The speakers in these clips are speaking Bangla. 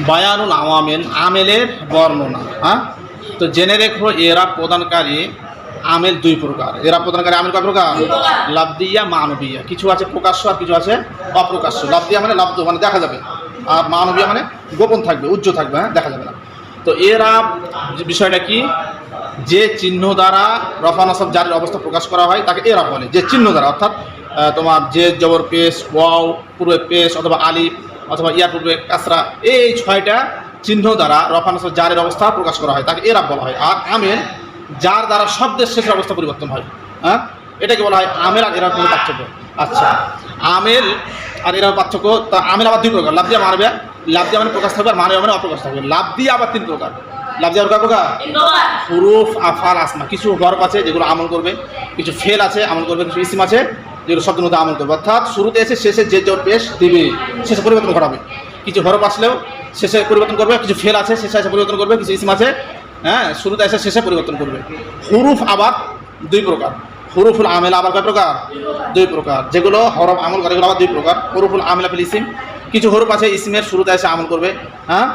বায়ানুল আওয়ামেল আমেলের বর্ণনা হ্যাঁ? তো জেনে রেখো এরা প্রদানকারী আমেল দুই প্রকার। এরা প্রদানকারী আমেল কয় প্রকার। লাভদিয়া মানবীয়া। কিছু আছে প্রকাশ্য আর কিছু আছে অপ্রকাশ্য। লাভদিয়া মানে লাভদ মানে দেখা যাবে। আর মানবীয়া মানে গোপন থাকবে উজ্জ্ব থাকবে হ্যাঁ? দেখা যাবে না। তো এরা বিষয়টা কি? যে চিহ্ন দ্বারা রফা নসব জারির অবস্থা প্রকাশ করা হয় তাকে এরা বলে। যে চিহ্ন দ্বারা অর্থাৎ তোমার যে জবর পেশ ওয়াও পূর্বে পেশ অথবা আলিফ অথবা ইয়ার পূর্বে কাসরা এই ছয়টা চিহ্ন দ্বারা রফা নসব জারের অবস্থা প্রকাশ করা হয় তাকে এরা বলা হয়। আর আমেল যার দ্বারা শব্দের শেষের অবস্থা পরিবর্তন হয় হ্যাঁ? এটাকে বলা হয় আমের আর এরার কোনো পার্থক্য। আচ্ছা আমের আর এরার পার্থক্য তা আমের আবার দুই প্রকার লাভ দিয়ে মারবে লাভ দিয়ে মানে প্রকাশ থাকবে আর মানে অপ্রকাশ থাকবে। লাভ দিয়ে আবার তিন প্রকার। লাভ দিয়ে কয় প্রকার? হুরুফ আফাল আসমা কিছু হরফ আছে যেগুলো আমল করবে কিছু ফেল আছে আমল করবে কিছু ইসিম আছে যেগুলো শব্দের মধ্যে আমল করবে অর্থাৎ শুরুতে এসে শেষে যে জোর পেশ দিবে, শেষে পরিবর্তন ঘটাবে। কিছু হরফ আসলেও শেষে পরিবর্তন করবে, কিছু ফেল আছে, শেষে এসে পরিবর্তন করবে, কিছু ইসিম আছে হ্যাঁ শুরুতে এসে শেষে পরিবর্তন করবে। হুরুফ আবার দুই প্রকার। হুরুফুল আমেলা আবার কয় প্রকার? দুই প্রকার। যেগুলো হরফ আমল করে, এগুলো আবার দুই প্রকার। হরুফুল আমেলা ফিল ইসিম। কিছু হরুফ আছে, ইসিমের শুরুতে এসে আমল করবে হ্যাঁ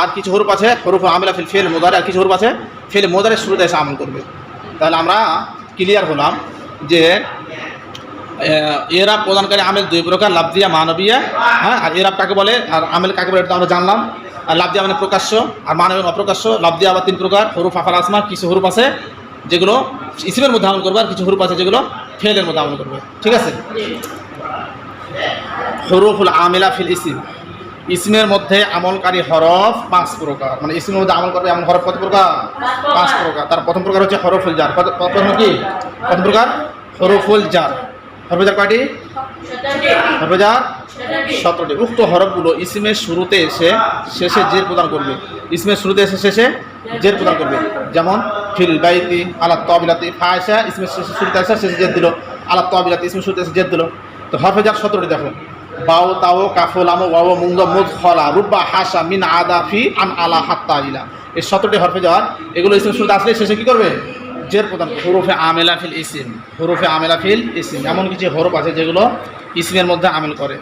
আর কিছু হরুফ আছে হরুফ আমেলা ফিল ফেল মোদারে আর কিছু হরুফ আছে, ফেল মোদারের শুরুতে এসে আমল করবে। তাহলে আমরা ক্লিয়ার হলাম যে এরা প্রদানকারী আমেল দুই প্রকার লাভদিয়া মানবীয়া হ্যাঁ আর এরাব কাকে বলে, আর আমেল কাকে বলে, এটা আমরা জানলাম। আর লাভদিয়া মানে প্রকাশ্য, আর মানবীয় অপ্রকাশ্য। লাভদিয়া আবার তিন প্রকার, হরুফ, আফাল, আসমা, কিছু হরুফ আছে যেগুলো ইসিমের মধ্যে আমল করবে, আর কিছু হরুফ আছে যেগুলো ফেলের মধ্যে আমল করবে। ঠিক আছে? হরুফুল আমেলা ফিল ইসিম। ইসমের মধ্যে আমলকারী হরফ পাঁচ প্রকার। মানে ইসমের মধ্যে আমল করবে এমন হরফ কত প্রকার? পাঁচ প্রকার। তার প্রথম প্রকার হচ্ছে হরফুল জার। প্রথম কি? প্রথম প্রকার? হরফুল জার। হরফুল জার কয়টি? সত্যি হরফুল জার সত্যি সতেরোটি। উক্ত হরফগুলো ইসমের শুরুতে এসে শেষে জের প্রদান করবে। ইসমের শুরুতে এসে শেষে জের প্রদান করবে। যেমন ফিল বাইতি আলাত তবিলাতি ফায়সা ইসমের শেষে শুরুতে আসা শেষে জের দিল। আলাত তবিলাতি ইসমের শুরুতে এসে জের দিল। তো হরফে যার সতেরোটি দেখো। বাও তাও কাফল আমো ওয়াও মুঙ্গ মুদ খলা রুব্বা হাসা মিন আদা ফি আন আলা হাত্তা আলিলা এই সতেরোটি হরফে যাওয়ার। এগুলো ইসমের শুরুতে আসলে শেষে কী করবে? জের প্রধান। হরফে আমেলা ফিল ইসিম হরফে আমেলা ফিল ইসিম। এমন কিছু হরফ আছে যেগুলো ইসমের মধ্যে আমেল করে।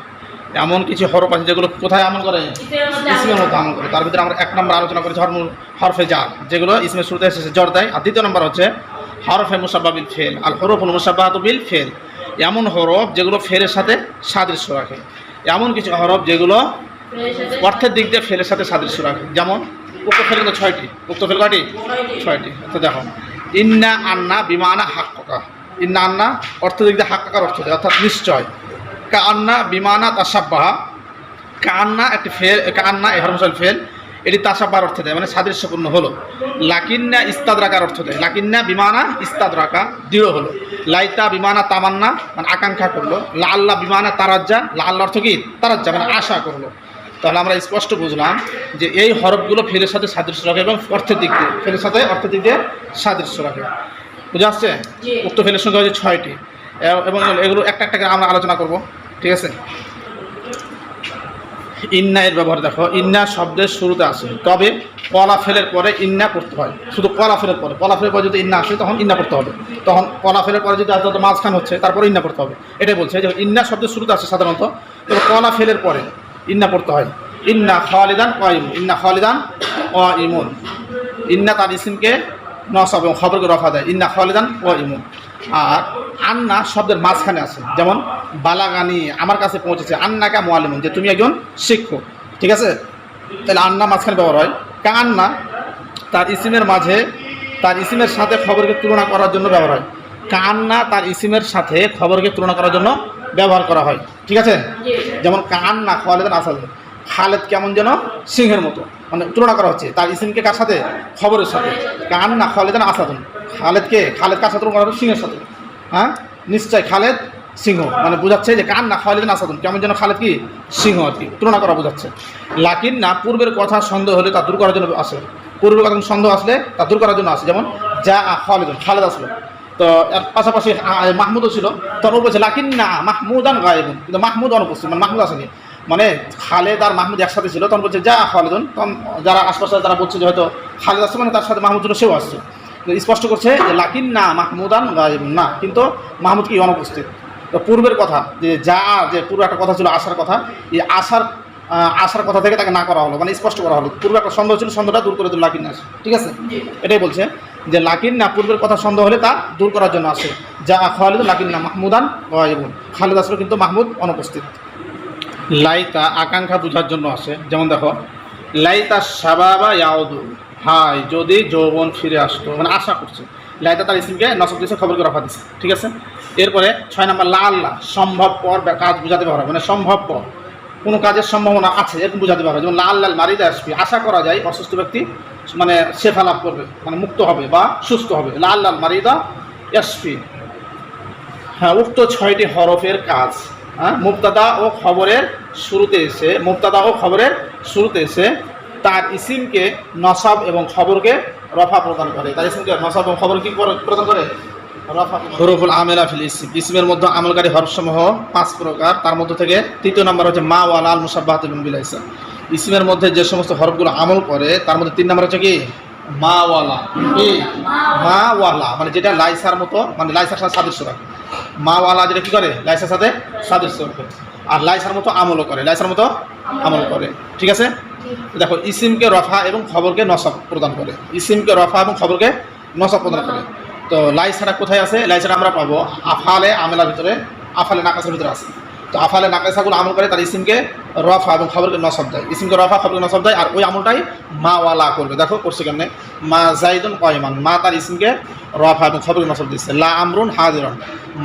এমন কিছু হরফ আছে যেগুলো কোথায় আমল করে? ইসমের মধ্যে আমল করে। তার ভিতরে আমরা এক নম্বর আলোচনা করেছি হরফ হরফে জার যেগুলো ইসমের শুরুতে এসেছে জর দেয় আর দ্বিতীয় নম্বর হচ্ছে হরফে মুসাব্বা বিল ফেল। আর হরফুল মুসাব্বাহাত বিল ফেল। এমন হরফ যেগুলো ফেলের সাথে সাদৃশ্য রাখে। এমন কিছু হরফ যেগুলো অর্থের দিক দিয়ে ফেলের সাথে সাদৃশ্য রাখে। যেমন উক্ত ফেল কিন্তু ছয়টি। উক্ত ফেল কয়টি? ছয়টি। ছয়টি। তো দেখো। ইন্না আন্না বিমানা হাক্কা ইন্না আন্না অর্থ দিক দিয়ে হাক্কাকার অর্থ দেয়, অর্থাৎ নিশ্চয়। কা আন্না বিমানা তাসাব্বাহা কা আন্না একটি ফেল, কা আন্না এ হরমসাল ফেল, এটি তাসাব্বার অর্থ দেয় মানে সাদৃশ্যপূর্ণ হলো। লাকিন্না ইস্তাদ রাখার অর্থ দেয়, লাকিন্না বিমানা ইস্তাদ রাখা দৃঢ় হলো। লাইতা বিমানা তামান্না মানে আকাঙ্ক্ষা করল। লা বিমানা তারাজ্জা লা অর্থ কি? তারাজ্জা মানে আশা করল। তাহলে আমরা স্পষ্ট বুঝলাম যে এই হরফগুলো ফেলের সাথে সাদৃশ্য রাখে এবং অর্থের দিক দিয়ে ফেলের সাথে অর্থের দিক দিয়ে সাদৃশ্য রাখে। বুঝে আসছে। উক্ত ফেলের সংখ্যা হচ্ছে ছয়টি। এবং এগুলো একটা একটা করে আমরা আলোচনা করব। ঠিক আছে? ইন্না এর ব্যবহার দেখো। ইন্না শব্দের শুরুতে আসে তবে কলা ফেলের পরে ইন্না করতে হয়। শুধু কলা ফেলের পরে। কলা ফেলের পরে যদি ইন্না আসে তখন ইন্না করতে হবে। তখন কলা ফেলের পরে যদি মাঝখান হচ্ছে তারপরে ইন্না করতে হবে। এটাই বলছে যে ইন্না শব্দের শুরুতে আসে সাধারণত। তবে কলা ফেলের পরে ইন্না পড়তে হয়। ইন্না খালিদান ও ইমুন ইন্না খালিদান ও ইমুন ইন্না তার ইসিমকে নসব এবং খবরকে রফা দেয়। ইন্না খালিদান ও ইমুন আর আন্না শব্দের মাঝখানে আছে। যেমন, বালাগানি আমার কাছে পৌঁছেছে। আন্নাকা মোয়ালিমুন যে তুমি একজন শিক্ষক। ঠিক আছে? তাহলে আন্না মাঝখানে ব্যবহার হয়। কা আন্না তার ইসিমের মাঝে, তার ইসিমের সাথে খবরকে তুলনা করার জন্য ব্যবহার হয়। কান্না তার ইসিমের সাথে খবরকে তুলনা করার জন্য ব্যবহার করা হয়। ঠিক আছে? যেমন কান্না খালেদ আসাদ খালেদ কেমন যেন সিংহের মতো। মানে তুলনা করা হচ্ছে। তার ইসিমকে কার সাথে? খবরের সাথে। কান্না খালেদ আসাদুন খালেদকে, খালেদ কার সাথে তুলনা সিংহের সাথে। হ্যাঁ? নিশ্চয় খালেদ সিংহ। মানে বোঝাচ্ছে যে কান্না খালেদ আসাদুন কেমন যেন খালেদ কি? সিংহ আর কি। তুলনা করা বোঝাচ্ছে। লাকিন না, পূর্বের কথা সন্দেহ হলে তা দূর করার জন্য আসে। পূর্বের কথা সন্দেহ আসলে, তা দূর করার জন্য আসে। যেমন, যা খালেদুন খালেদ আসলো। তো এর পাশাপাশি মাহমুদও ছিল। তখন বলছে লাকিন না মাহমুদান গায়েবুন। কিন্তু মাহমুদ অনুপস্থিত মানে মাহমুদ আসেনি। মানে খালেদ আর মাহমুদ একসাথে ছিল। তখন বলছে যা খালেদুন। তখন যারা আশপাশে যারা বলছে যে হয়তো খালেদ আসছে মানে তার সাথে মাহমুদ ছিল সেও আসছে। স্পষ্ট করছে যে লাকিন না মাহমুদান গায়েবুন না। কিন্তু মাহমুদ কি অনুপস্থিত? তো পূর্বের কথা যে যা যে পূর্বে একটা কথা ছিল আসার কথা এই আসার আসার কথা থেকে তাকে না করা হলো। মানে স্পষ্ট করা হলো। পূর্বে একটা সন্দেহ ছিল সন্দেহটা দূর করে দিল লাকিন না। ঠিক আছে? এটাই বলছে। যে লাকিন না পূর্বের কথা সন্দেহ হলে তা দূর করার জন্য আসে। যা খালিদ লাকিন না, মাহমুদান গায়েবুন। খালিদ আসলে কিন্তু মাহমুদ অনুপস্থিত। লাইতা আকাঙ্ক্ষা বোঝার জন্য আসে। যেমন দেখো, লাইতা সাবাবা ইয়াউদু। হাই যদি যৌবন ফিরে আসতো। মানে আশা করছে। লাইতা তার ইসিমকে নসব দিয়েছে খবরকে রফা দিছে। ঠিক আছে? এরপরে ছয় নম্বর লা আল্লাহ সম্ভবপর কাজ বোঝাতে পারবে মানে সম্ভবপর। কোনো কাজের সম্ভাবনা আছে, এরকম বোঝাতে পারবে যেমন লাল লাল মারিতে আসবে আশা করা যায় অসুস্থ ব্যক্তি মানে শেফা লাভ করবে মানে মুক্ত হবে বা সুস্থ হবে। লাল লাল মারিদা, ইয়াসফি। হ্যাঁ উক্ত ছয়টি হরফের কাজ হ্যাঁ মুক্তাদা ও খবরের শুরুতে এসে মুক্তাদা ও খবরের শুরুতে এসে তার ইসিমকে নসাব এবং খবরকে রফা প্রদান করে। তার ইসিমকে নসাব এবং খবর কি প্রদান করে? রফা হরফুল আমেলা ফিল ইসিম। ইসিমের মধ্যে আমলকারী হরফসমূহ পাঁচ প্রকার। তার মধ্যে থেকে তৃতীয় নম্বর হচ্ছে মা ওয়ালা আল মুসাব্বাহাত বিলাইসা ইসিমের মধ্যে যে সমস্ত হরফগুলো আমল করে, তার মধ্যে তিন নম্বর হচ্ছে কি? মা ওয়ালা কি? মা ওয়ালা মানে যেটা লাইসার মতো মানে লাইসার সাথে সাদৃশ্য রাখে। মাওয়ালা যেটা কি করে? লাইসার সাথে সাদৃশ্য করে আর লাইসার মতো আমলও করে। লাইসার মতো আমল করে। ঠিক আছে? দেখো, ইসিমকে রফা এবং খবরকে নসব প্রদান করে। ইসিমকে রফা এবং খবরকে নসব প্রদান করে। তো লাইসারা কোথায় আছে? লাইসারা আমরা পাবো আফালে আমেলার ভিতরে, আফালে নাকাসের ভিতরে আছে। তো আফালে নাকাসাগুলো আমল করে তার ইসিমকে রফা এবং খবরকে নসব দেয়। ইসিমকে রফা খবরকে নসব দেয় আর ওই আমলটাই মা ওয়ালা করবে। দেখো করছে কেমনে? মা জাইদুন কয়মান। মা তার ইসিমকে রফা এবং খবরকে নসব দিয়েছে। লা আমরুন হাদিরন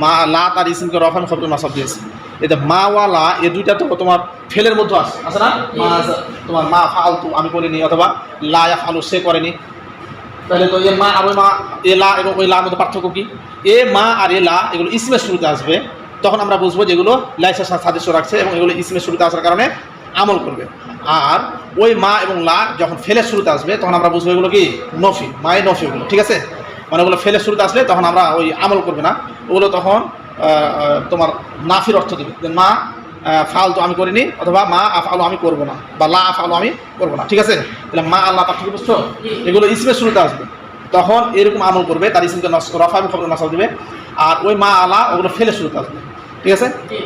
মা লা তার ইসিমকে রফা এবং খবরকে নসব দিয়েছে। এতে মা ওয়ালা এ দুইটা তো তোমার ফেলের মধ্যে আছে। আছে না? মা তোমার মা ফালতু আমি করিনি অথবা লা ফালু সে করেনি। তাহলে তো এ মা আর ওই মা এ লা এবং ওই লার মধ্যে পার্থক্য কি? এ মা আর এ লা এগুলো ইসমের শুরুতে আসবে। তখন আমরা বুঝব যেগুলো লাইসের সাথে সাদৃশ্য রাখছে এবং এগুলো ইসমের শুরুতে আসার কারণে আমল করবে। আর ওই মা এবং লা যখন ফেলের শুরুতে আসবে, তখন আমরা বুঝব এগুলো কি? নফি, মায়ের নফি ওগুলো ঠিক আছে? মানে ওগুলো ফেলের শুরুতে আসলে তখন আমরা ওই আমল করবে না। ওগুলো তখন তোমার নাফির অর্থ দেবে। যে মা ফাল তো আমি করিনি, অথবা মা আফ আলো আমি করব না, বা লা আফ আলো আমি করব না, ঠিক আছে? তাহলে মা আল্লাহ পার্থক্য বুঝছ? এগুলো ইসমের শুরুতে আসবে। তখন এরকম আমল করবে, তার ইসিমকে রফা খবর নষ্ট দিবে। আর ওই মা আলা, ওগুলো ফেলে শুরু করবে ঠিক আছে? জি।